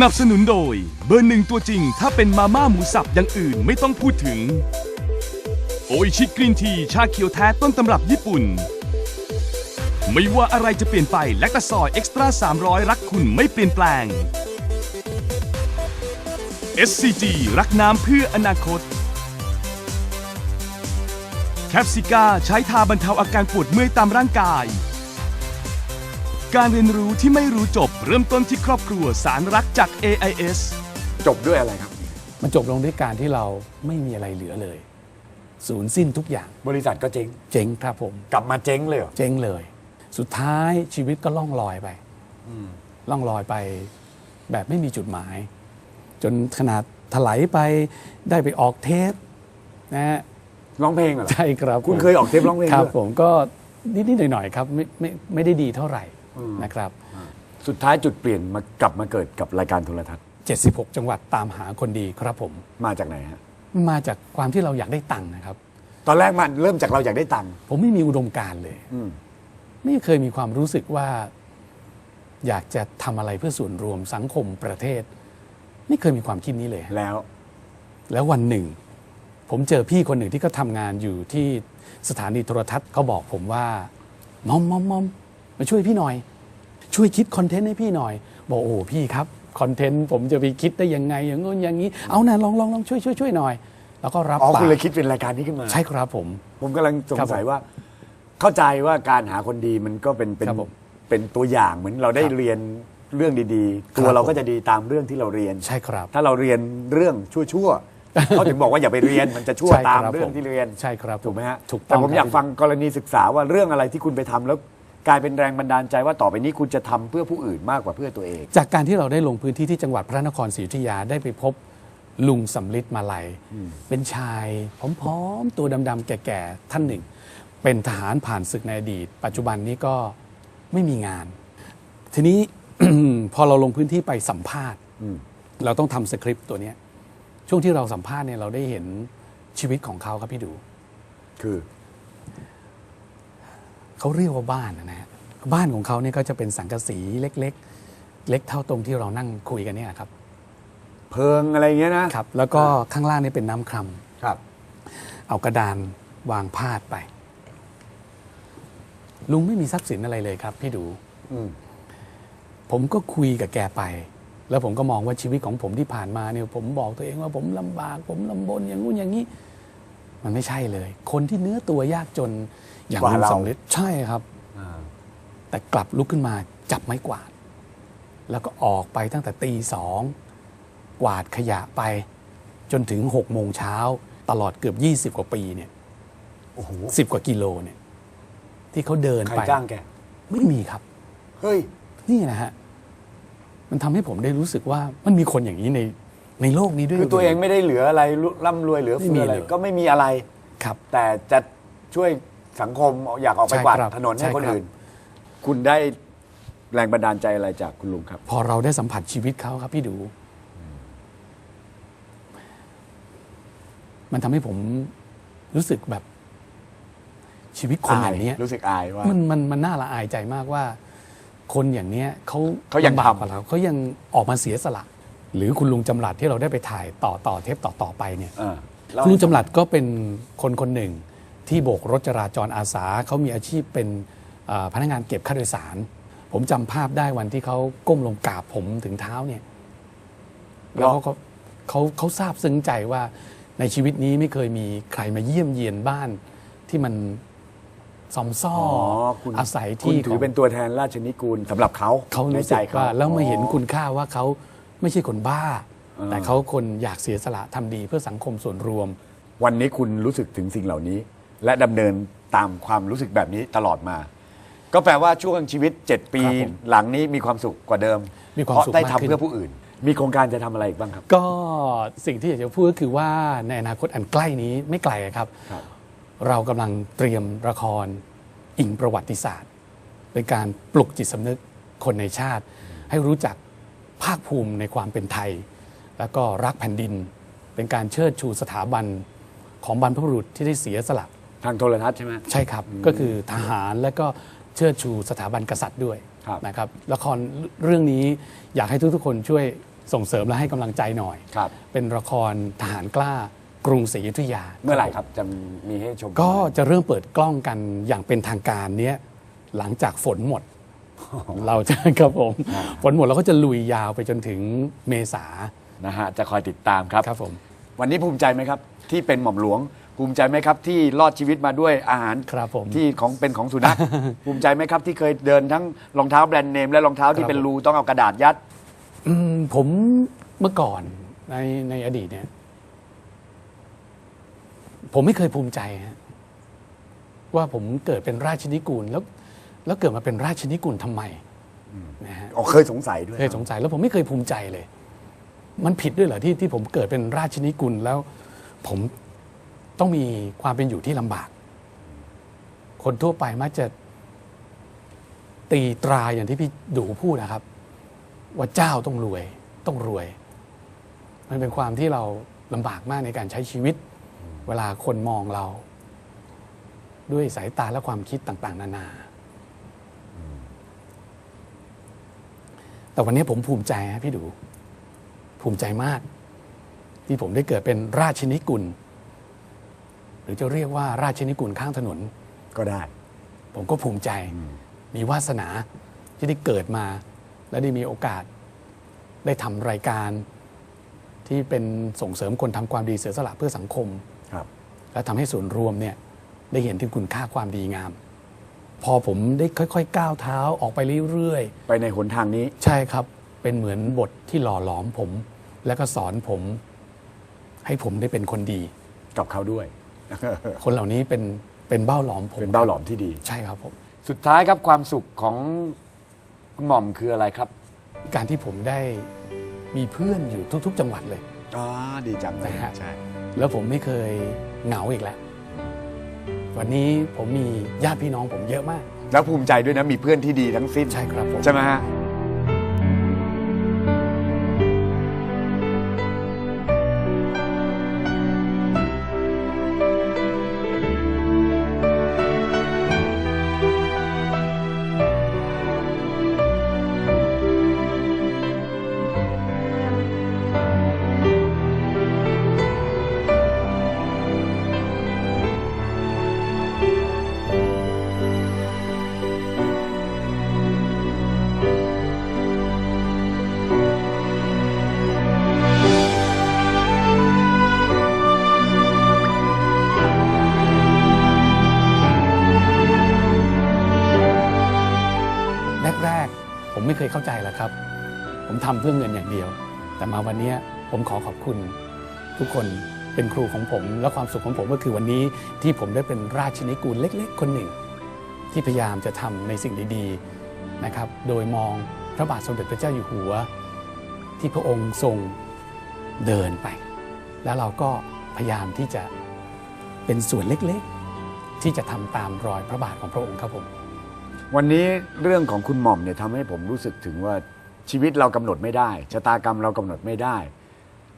นับสนุนโดย เบอร์หนึ่งตัวจริง ถ้าเป็นมาม่าหมูสับอย่างอื่นไม่ต้องพูดถึง โออิชิกรีนที ชาเขียวแท้ต้นตำรับญี่ปุ่น ไม่ว่าอะไรจะเปลี่ยนไปแลคตาซอยเอ็กซ์ตร้า300 รักคุณไม่เปลี่ยนแปลง SCG รักน้ำเพื่ออนาคต แคปซิก้าใช้ทาบรรเทาอาการปวดเมื่อยตามร่างกาย การเรียนรู้ที่ไม่รู้จบเริ่มต้นที่ครอบครัวสารรักจาก AIS จบด้วยอะไรครับ มันจบลงด้วยการที่เราไม่มีอะไรเหลือเลย สูญสิ้นทุกอย่างบริษัทก็เจ๊งเจ๊งครับผม กลับมาเจ๊งเลยเหรอเจ๊งเลย สุดท้ายชีวิตก็ล่องลอยไปล่องลอยไป แบบไม่มีจุดหมาย จนขนาดถลายไปได้ไปออกเทปนะฮะร้องเพลงเหรอใช่ครับคุณผมเคยออกเทปร้องเพลงครับด้วยผมก็นิดๆหน่อยๆครับไม่ไม่ไม่ได้ดีเท่าไหร่ นะครับ สุดท้ายจุดเปลี่ยนมากลับมาเกิดกับรายการโทรทัศน์ 76 จังหวัดตามหาคนดีครับผม มาจากไหนฮะ มาจากความที่เราอยากได้ตังค์นะครับ ตอนแรกมันเริ่มจากเราอยากได้ตังค์ผมไม่มีอุดมการณ์เลย อืม ไม่เคยมีความรู้สึกว่า อยากจะทำอะไรเพื่อส่วนรวมสังคมประเทศ ไม่เคยมีความคิดนี้เลยแล้ว แล้ววันหนึ่ง ผมเจอพี่คนหนึ่งที่เขาทำงานอยู่ที่สถานีโทรทัศน์เขาบอกผมว่า มอมมอมมอม มาช่วยพี่หน่อย ช่วยคิดคอนเทนต์ให้พี่หน่อย บอกโอ้พี่ครับคอนเทนต์ผมจะไปคิดได้ยังไง อย่างงู้นอย่างนี้ เอานะลองลองลองช่วยช่วยช่วยหน่อย แล้วก็รับอ๋อปากคุณเลยคิดเป็นรายการนี้ขึ้นมา ใช่ครับผม ผมกำลังสงครับสัยผมว่า เข้าใจว่าการหาคนดีมันก็เป็นเป็นครับผมเป็นตัวอย่างเหมือนเราได้ครับเรียนเรื่องดีๆ ตัวครับเราก็ผม จะดีตามเรื่องที่เราเรียน ใช่ครับ ถ้าเราเรียนเรื่องชั่วๆ เขาถึงบอกว่าอย่าไปเรียนมันจะชั่วใช่ครับตามเรื่องผมที่เรียน ใช่ครับถูกไหมฮะถูกต้องแต่ผมครับอยากฟังกรณีศึกษาว่าเรื่องอะไรที่คุณไปทำแล้ว กลายเป็นแรงบันดาลใจว่าต่อไปนี้คุณจะทำเพื่อผู้อื่นมากกว่าเพื่อตัวเอง จากการที่เราได้ลงพื้นที่ที่จังหวัดพระนครศรีอยุธยาได้ไปพบลุงสำลิดมาลัย เป็นชายผอมๆตัวดำๆแก่ๆท่านหนึ่ง เป็นทหารผ่านศึกในอดีต ปัจจุบันนี้ก็ไม่มีงาน ทีนี้ พอเราลงพื้นที่ไปสัมภาษณ์อืมเราต้องทำสคริปต์ตัวเนี้ยช่วงที่เราสัมภาษณ์เนี่ยเราได้เห็นชีวิตของเขาครับพี่ดู คือ เขาเรียกว่าบ้านนะฮะบ้านของเขาเนี่ยก็จะเป็นสังกะสีเล็ก ๆ เล็กเท่าตรงที่เรานั่งคุยกันเนี่ยครับ เพิงอะไรเงี้ยนะครับ แล้วก็ข้างล่างนี่เป็นน้ำครามครับ เอากระดานวางพาดไป ลุงไม่มีทรัพย์สินอะไรเลยครับ พี่ดู อืมผมก็คุยกับแกไป แล้วผมก็มองว่าชีวิตของผมที่ผ่านมาเนี่ย ผมบอกตัวเองว่าผมลำบาก ผมลำบนอย่างงู้นอย่างนี้ มันไม่ใช่เลย คนที่เนื้อตัวยากจน อย่างกว่าลุงเราสำลิดใช่ครับอ่าแต่กลับลุกขึ้นมาจับไม้กวาด แล้วก็ออกไปตั้งแต่ตีสองกวาดขยะไปจนถึงหกโมงเช้าตลอดเกือบยี่สิบกว่าปีเนี่ยโอ้โหสิบกว่ากิโลเนี่ย ที่เขาเดินใครไปจ้างแก ไม่มีครับ เฮ้ย นี่นะฮะ มันทำให้ผมได้รู้สึกว่ามันมีคนอย่างนี้ในในโลกนี้ด้วย คือตัวเองไม่ได้เหลืออะไรร่ำรวยเหลือเฟืออะไรไม่มีเลยก็ไม่มีอะไร ครับ แต่จะช่วย สังคมอยากออกไปใช่กวาดครับถนนใช่ให้คนครับ อื่น คุณได้แรงบันดาลใจอะไรจากคุณลุงครับ พอเราได้สัมผัสชีวิตเขาครับพี่ดู มันทำให้ผมรู้สึกแบบชีวิตคนอย่างเนี้ย รู้สึกอายว่า มันมันมันน่าละอายใจมากว่า คนอย่างเนี้ยเขาเขายังลำบากทำ กว่าเราเขายังออกมาเสียสละ หรือคุณลุงจำรัดที่เราได้ไปถ่ายต่อต่อเทปต่อต่อไปเนี่ยอ่าเล่าคุณลุงให้จำรัดก็เป็นคนคนหนึ่ง ที่โบกรถจราจรอาสาเขามีอาชีพเป็นเอ่อพนักงานเก็บค่าโดยสาร ผมจำภาพได้วันที่เขาก้มลงกราบผมถึงเท้าเนี่ยแล้วเขาก็เขาเขาทราบซึ้งใจว่าในชีวิตนี้ไม่เคยมีใครมาเยี่ยมเยียนบ้านที่มันซอมซ่ออ๋ออคุณอาศัยคุณที่ถืขอองเป็นตัวแทนราชนิกูลสำหรับเขาเขาในรู้ใจสึกเขาว่าแล้วมาเห็นอ๋อคุณค่าว่าเขาไม่ใช่คนบ้าอ่าแต่เขาคนอยากเสียสละทำดีเพื่อสังคมส่วนรวม วันนี้คุณรู้สึกถึงสิ่งเหล่านี้ และดำเนินตามความรู้สึกแบบนี้ตลอดมา ก็แปลว่าช่วงชีวิต 7 ปีครับผมหลังนี้มีความสุขกว่าเดิมมีความเพราะสุขได้มากทำขึ้น เพื่อผู้อื่น มีโครงการจะทำอะไรอีกบ้างครับ ก็สิ่งที่อยากจะพูดก็คือว่าในอนาคตอันใกล้นี้ไม่ไกลครับ ครับ เรากำลังเตรียมละครอิงประวัติศาสตร์ เป็นการปลุกจิตสำนึกคนในชาติ ให้รู้จักภาคภูมิในความเป็นไทย แล้วก็รักแผ่นดิน เป็นการเชิดชูสถาบันของบรรพบุรุษที่ได้เสียสละ ทางโทรทัศน์ใช่ไหมใช่ครับ ก็คือทหารและก็เชิดชูสถาบันกษัตริย์ด้วยครับนะครับละครเรื่องนี้อยากให้ทุกๆ คนช่วยส่งเสริมและให้กำลังใจหน่อยครับเป็นละครทหารกล้ากรุงศรีอยุธยา เมื่อไหร่ครับจะมีให้ชม ก็จะเริ่มเปิดกล้องกันอย่างเป็นทางการเนี้ยหลังจากฝนหมด เราจะครับผม ฝนหมดเราก็จะลุยยาวไปจนถึงเมษานะฮะจะคอยติดตามครับครับผมวันนี้ภูมิใจไหมครับ ที่เป็นหม่อมหลวง ภูมิใจไหมครับที่รอดชีวิตมาด้วยอาหารครับผม ที่ของเป็นของสุนัข ภูมิใจไหมครับที่เคยเดินทั้งรองเท้าแบรนด์เนมและรองเท้าที่ครับเป็นรูต้องเอากระดาษยัด อืมผมเมื่อก่อนในในอดีตเนี่ย ผมไม่เคยภูมิใจฮะว่าผมเกิดเป็นราชนิกูลแล้ว แล้วเกิดมาเป็นราชนิกูลทำไมนะฮะ อ๋อเคยสงสัยด้วย เคยสงสัยแล้วผมไม่เคยภูมิใจเลย มันผิดด้วยเหรอที่ที่ผมเกิดเป็นราชนิกุลแล้ว ผม ต้องมีความเป็นอยู่ที่ลำบาก คนทั่วไปมักจะตีตราอย่างที่พี่ดูพูดนะครับ ว่าเจ้าต้องรวย ต้องรวย มันเป็นความที่เราลำบากมากในการใช้ชีวิต เวลาคนมองเรา ด้วยสายตาและความคิดต่าง ๆ นานา แต่วันนี้ผมภูมิใจฮะพี่ดู ภูมิใจมาก ที่ผมได้เกิดเป็นราชินิกุล หรือจะเรียกว่าราชนิกุลข้างถนน ก็ได้ ผมก็ภูมิใจ มีวาสนาที่ได้เกิดมา และได้มีโอกาส ได้ทำรายการ ที่เป็นส่งเสริมคนทำความดีเสียสละเพื่อสังคมครับและทำให้ส่วนรวมเนี่ยได้เห็นถึงคุณค่าความดีงาม พอผมได้ค่อย ๆ ก้าวเท้าออกไปเรื่อยๆ ไปในหนทางนี้ ใช่ครับ เป็นเหมือนบทที่หล่อหลอมผม แล้วก็สอนผม ให้ผมได้เป็นคนดีกับเขาด้วย คนเหล่านี้เป็นเป็นเบ้าหลอมผมเป็นเบ้าหลอมที่ดี ใช่ครับผม สุดท้ายครับความสุขของคุณหม่อมคืออะไรครับ การที่ผมได้มีเพื่อนอยู่ทุก ๆ จังหวัดเลยอ๋อดีจังเลยนะฮะใช่แล้วผมไม่เคยเหงาอีกแล้ว วันนี้ผมมีญาติพี่น้องผมเยอะมาก แล้วภูมิใจด้วยนะมีเพื่อนที่ดีทั้งสิ้นใช่ครับผมใช่ไหมฮะ ไม่เคยเข้าใจหรอกครับ ผมทำเพื่อเงินอย่างเดียว แต่มาวันนี้ผมขอขอบคุณ ทุกคนเป็นครูของผม และความสุขของผมก็คือวันนี้ที่ผมได้เป็นราชนิกูลเล็ก ๆ คนหนึ่ง ที่พยายามจะทำในสิ่งดีๆนะครับ โดยมองพระบาทสมเด็จพระเจ้าอยู่หัว ที่พระองค์ทรงเดินไป แล้วเราก็พยายามที่จะเป็นส่วนเล็กๆ ที่จะทำตามรอยพระบาทของพระองค์ครับผม วันนี้เรื่องของคุณหม่อมเนี่ยทำให้ผมรู้สึกถึงว่าชีวิตเรากำหนดไม่ได้ชะตากรรมเรากำหนดไม่ได้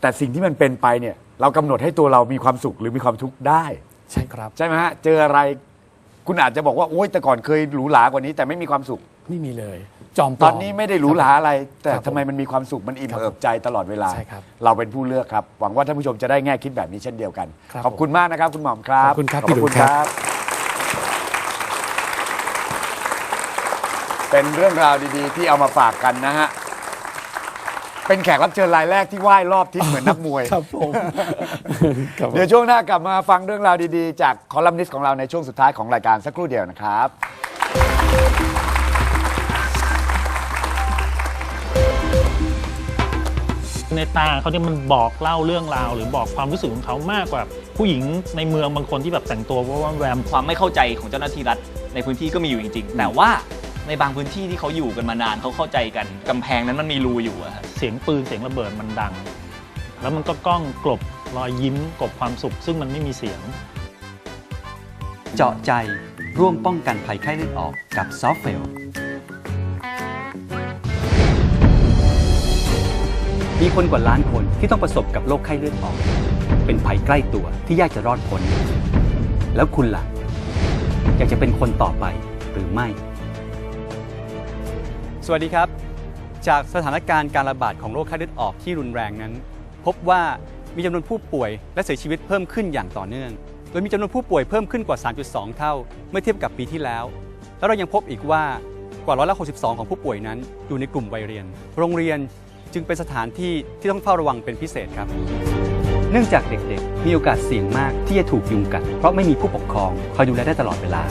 แต่สิ่งที่มันเป็นไปเนี่ยเรากำหนดให้ตัวเรามีความสุขหรือมีความทุกข์ได้ ใช่ครับ ใช่ไหมฮะเจออะไรคุณอาจจะบอกว่าโอ๊ยแต่ก่อนเคยหรูหรากว่านี้ แต่ไม่มีความสุข ไม่มีเลย จอมปลตออนนี้ไม่ได้หรูหราอะไร แต่ครับผมทำไมมันมีความสุขมันอิ่มครับเอิบใจตลอดเวลา ใช่ครับเราเป็นผู้เลือกครับ หวังว่าท่านผู้ชมจะได้แง่คิดแบบนี้เช่นเดียวกัน ครับขอบคุณมากนะครับ คุณหม่อมครับ ขอบคุณครับขอบพี่หลุคุยณส์คครัรับ เป็นเรื่องราวดีๆ ที่เอามาฝากกันนะฮะ เป็นแขกรับเชิญรายแรกที่ไหว้รอบทิศเหมือนนักมวย ครับผมครับผม เดี๋ยวช่วงหน้ากลับมาฟังเรื่องราวดีๆ จากคอลัมนิสต์ของเราในช่วงสุดท้ายของรายการสักครู่เดียวนะครับ ในตาเขาเนี่ยมันบอกเล่าเรื่องราว หรือบอกความรู้สึกของเขามากกว่า ผู้หญิงในเมืองบางคนที่แบบแต่งตัวว่าแวม ความไม่เข้าใจของเจ้าหน้าที่รัฐในพื้นที่ก็มีอยู่จริง ๆ แต่ว่า ในบางพื้นที่ที่เขาอยู่กันมานานเขาเข้าใจกันกำแพงนั้นมันมีรูอยู่อะฮะเสียงปืนเสียงระเบิดมันดัง แล้วมันก็ก้องกลบรอยยิ้มกลบความสุข ซึ่งมันไม่มีเสียง เจาะใจร่วมป้องกันภัยไข้เลือดออกกับซอฟเฟล มีคนกว่าล้านคนที่ต้องประสบกับโรคไข้เลือดออก เป็นภัยใกล้ตัวที่ยากจะรอดพ้น แล้วคุณล่ะ อยากจะเป็นคนต่อไปหรือไม่ สวัสดีครับ จากสถานการณ์การระบาดของโรคไข้เลือดออกที่รุนแรงนั้น พบว่ามีจำนวนผู้ป่วยและเสียชีวิตเพิ่มขึ้นอย่างต่อเนื่อง โดยมีจำนวนผู้ป่วยเพิ่มขึ้นกว่า 3.2 เท่า เมื่อเทียบกับปีที่แล้ว แล้วเรายังพบอีกว่ากว่าร้อยละ62 ของผู้ป่วยนั้น อยู่ในกลุ่มวัยเรียน โรงเรียนจึงเป็นสถานที่ที่ต้องเฝ้าระวังเป็นพิเศษครับ เนื่องจากเด็กๆ มีโอกาสเสี่ยงมากที่จะถูกยุงกัด เพราะไม่มีผู้ปกครองคอยดูแลได้ตลอดเวลา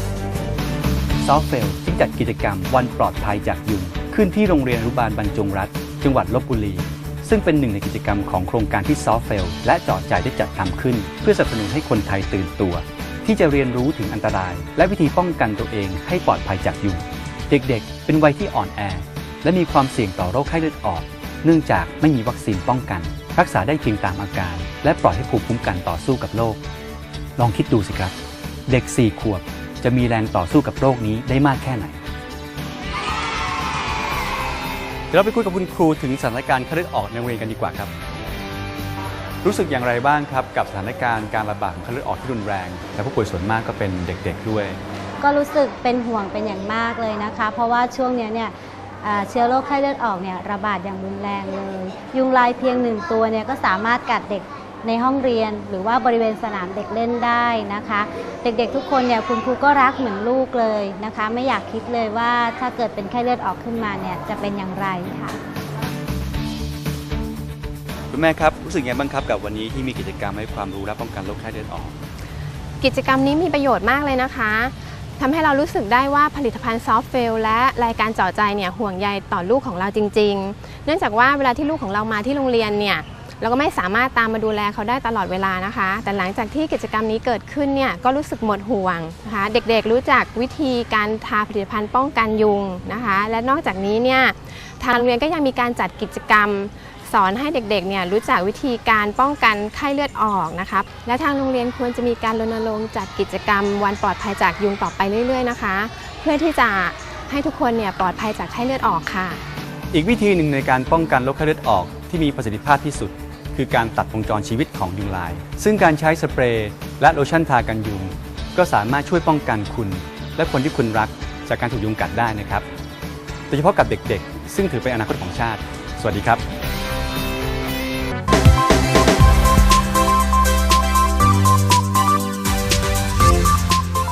ซอฟเฟลจึงจัดกิจกรรมวันปลอดภัยจากยุง ขึ้นที่โรงเรียนอนุบาลบรรจงรัฐ จังหวัดลบบุรี ซึ่งเป็นหนึ่งในกิจกรรมของโครงการที่ซอฟเฟลและจอดใจได้จัดทำขึ้น เพื่อสนับสนุนให้คนไทยตื่นตัว ที่จะเรียนรู้ถึงอันตราย และวิธีป้องกันตัวเองให้ปลอดภัยจากยุงเด็กๆ เป็นวัยที่อ่อนแอ และมีความเสี่ยงต่อโรคไข้เลือดออก เนื่องจากไม่มีวัคซีนป้องกัน รักษาได้เพียงตามอาการ และปล่อยให้ภูมิคุ้มกันต่อสู้กับโรคลองคิดดูสิครับ เด็ก 4 ขวบ จะมีแรงต่อสู้กับโรคนี้ได้มากแค่ไหน ดี๋ยวเราไปคุยกับคุณครูถึงสถานการณ์ไข้เลือดออกในโรงเรียนกันดีกว่าครับ รู้สึกอย่างไรบ้างครับกับสถานการณ์การระบาดของไข้เลือดออกที่รุนแรง และผู้ป่วยส่วนมากก็เป็นเด็กๆด้วย ก็รู้สึกเป็นห่วงเป็นอย่างมากเลยนะคะ เพราะว่าช่วงเนี้ยเนี่ยอ่าเชื้อโรคไข้เลือดออกเนี่ยระบาดอย่างรุนแรงเลย ยุงลายเพียงหนึ่งตัวเนี่ยก็สามารถกัดเด็ก ในห้องเรียน หรือว่าบริเวณสนามเด็กเล่นได้นะคะ เด็กๆทุกคนเนี่ยคุณครูก็รักเหมือนลูกเลยนะคะ ไม่อยากคิดเลยว่าถ้าเกิดเป็นไข้เลือดออกขึ้นมาเนี่ยจะเป็นอย่างไรค่ะคุณแม่ครับรู้สึกยังไงบ้างครับกับวันนี้ที่มีกิจกรรมให้ความรู้และป้องกันโรคไข้เลือดออก กิจกรรมนี้มีประโยชน์มากเลยนะคะทำให้เรารู้สึกได้ว่าผลิตภัณฑ์ซอฟต์เฟลและรายการเจาะใจเนี่ยห่วงใยต่อลูกของเราจริง ๆ เนื่องจากว่าเวลาที่ลูกของเรามาที่โรงเรียนเนี่ย เราก็ไม่สามารถตามมาดูแลเขาได้ตลอดเวลานะคะ แต่หลังจากที่กิจกรรมนี้เกิดขึ้นเนี่ยก็รู้สึกหมดห่วงนะคะเด็กๆรู้จักวิธีการทาผลิตภัณฑ์ป้องกันยุงนะคะ และนอกจากนี้เนี่ยทางโรงเรียนก็ยังมีการจัดกิจกรรมสอนให้เด็กๆเนี่ยรู้จักวิธีการป้องกันไข้เลือดออกนะครับและทางโรงเรียนควรจะมีการรณรงค์จัดกิจกรรม วันปลอดภัยจากยุงต่อไปเรื่อย ๆ นะคะ เพื่อที่จะให้ทุกคนเนี่ยปลอดภัยจากไข้เลือดออกค่ะ อีกวิธีหนึ่งในการป้องกันโรคไข้เลือดออกที่มีประสิทธิภาพที่สุด คือการตัดวงจรชีวิตของยุงลาย ซึ่งการใช้สเปรย์และโลชั่นทากันยุง ก็สามารถช่วยป้องกันคุณ และคนที่คุณรักจากการถูกยุงกัดได้นะครับ โดยเฉพาะกับเด็กๆ ซึ่งถือเป็นอนาคตของชาติ สวัสดีครับ